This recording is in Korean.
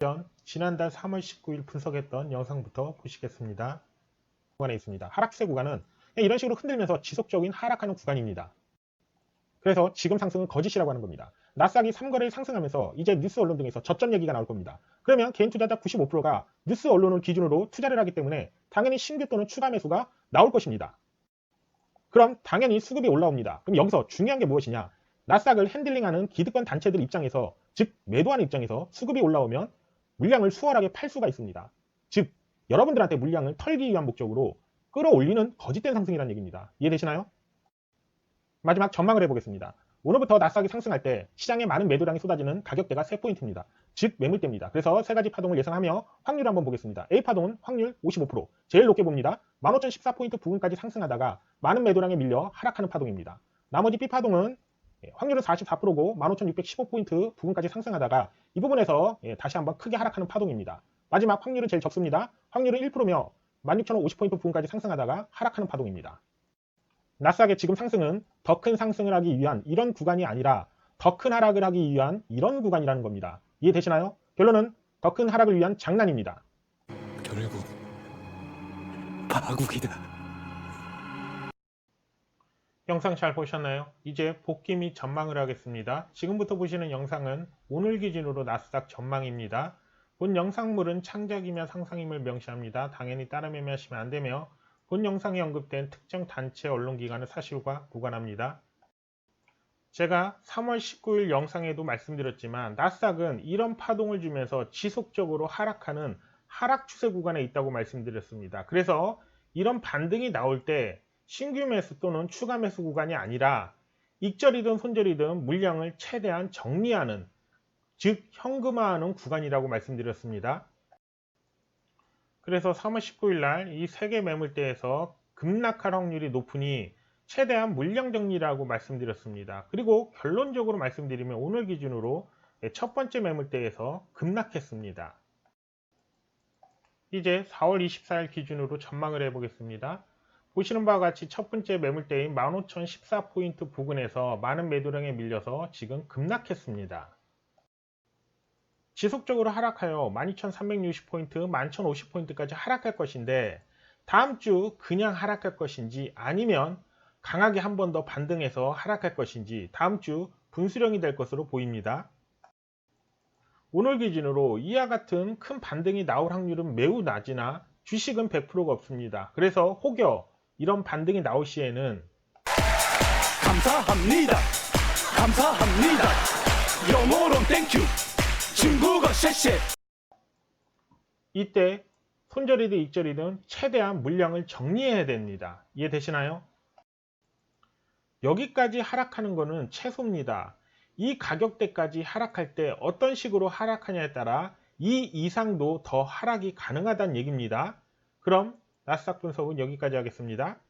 전 지난달 3월 19일 분석했던 영상부터 보시겠습니다. 구간에 있습니다. 하락세 구간은 이런 식으로 흔들면서 지속적인 하락하는 구간입니다. 그래서 지금 상승은 거짓이라고 하는 겁니다. 나스닥이 3거래일 상승하면서 이제 뉴스 언론 등에서 저점 얘기가 나올 겁니다. 그러면 개인 투자자 95%가 뉴스 언론을 기준으로 투자를 하기 때문에 당연히 신규 또는 추가 매수가 나올 것입니다. 그럼 당연히 수급이 올라옵니다. 그럼 여기서 중요한 게 무엇이냐? 나스닥을 핸들링하는 기득권 단체들 입장에서 즉 매도하는 입장에서 수급이 올라오면 물량을 수월하게 팔 수가 있습니다. 즉 여러분들한테 물량을 털기 위한 목적으로 끌어올리는 거짓된 상승이라는 얘기입니다. 이해되시나요? 마지막 전망을 해보겠습니다. 오늘부터 나스닥이 상승할 때 시장에 많은 매도량이 쏟아지는 가격대가 3포인트입니다. 즉 매물대입니다. 그래서 세 가지 파동을 예상하며 확률 한번 보겠습니다. A파동은 확률 55%, 제일 높게 봅니다. 15,014포인트 부근까지 상승하다가 많은 매도량에 밀려 하락하는 파동입니다. 나머지 B파동은 예, 확률은 44%고 15,615포인트 부근까지 상승하다가 이 부분에서 예, 다시 한번 크게 하락하는 파동입니다. 마지막 확률은 제일 적습니다. 확률은 1%며 16,050포인트 부근까지 상승하다가 하락하는 파동입니다. 나스닥의 지금 상승은 더 큰 상승을 하기 위한 이런 구간이 아니라 더 큰 하락을 하기 위한 이런 구간이라는 겁니다. 이해되시나요? 결론은 더 큰 하락을 위한 장난입니다. 결국 파국이다. 영상 잘 보셨나요? 이제 복귀 및 전망을 하겠습니다. 지금부터 보시는 영상은 오늘 기준으로 나스닥 전망입니다. 본 영상물은 창작이며 상상임을 명시합니다. 당연히 따라 매매하시면 안 되며 본 영상에 언급된 특정 단체 언론기관의 사실과 무관합니다. 제가 3월 19일 영상에도 말씀드렸지만 나스닥은 이런 파동을 주면서 지속적으로 하락하는 하락 추세 구간에 있다고 말씀드렸습니다. 그래서 이런 반등이 나올 때 신규 매수 또는 추가 매수 구간이 아니라 익절이든 손절이든 물량을 최대한 정리하는 즉 현금화하는 구간이라고 말씀드렸습니다. 그래서 3월 19일 날 이 세계 매물대에서 급락할 확률이 높으니 최대한 물량 정리라고 말씀드렸습니다. 그리고 결론적으로 말씀드리면 오늘 기준으로 첫 번째 매물대에서 급락했습니다. 이제 4월 24일 기준으로 전망을 해보겠습니다. 보시는 바와 같이 첫 번째 매물대인 15,014포인트 부근에서 많은 매도량에 밀려서 지금 급락했습니다. 지속적으로 하락하여 12,360포인트, 11,050포인트까지 하락할 것인데 다음 주 그냥 하락할 것인지 아니면 강하게 한 번 더 반등해서 하락할 것인지 다음 주 분수령이 될 것으로 보입니다. 오늘 기준으로 이와 같은 큰 반등이 나올 확률은 매우 낮으나 주식은 100%가 없습니다. 그래서 혹여 이런 반등이 나올 시에는 감사합니다. 감사합니다. 영어로 땡큐. 중국어 쉐쉐. 이때 손절이든 익절이든 최대한 물량을 정리해야 됩니다. 이해되시나요? 여기까지 하락하는 것은 최소입니다. 이 가격대까지 하락할 때 어떤 식으로 하락하냐에 따라 이 이상도 더 하락이 가능하다는 얘기입니다. 그럼 나스닥 분석은 여기까지 하겠습니다.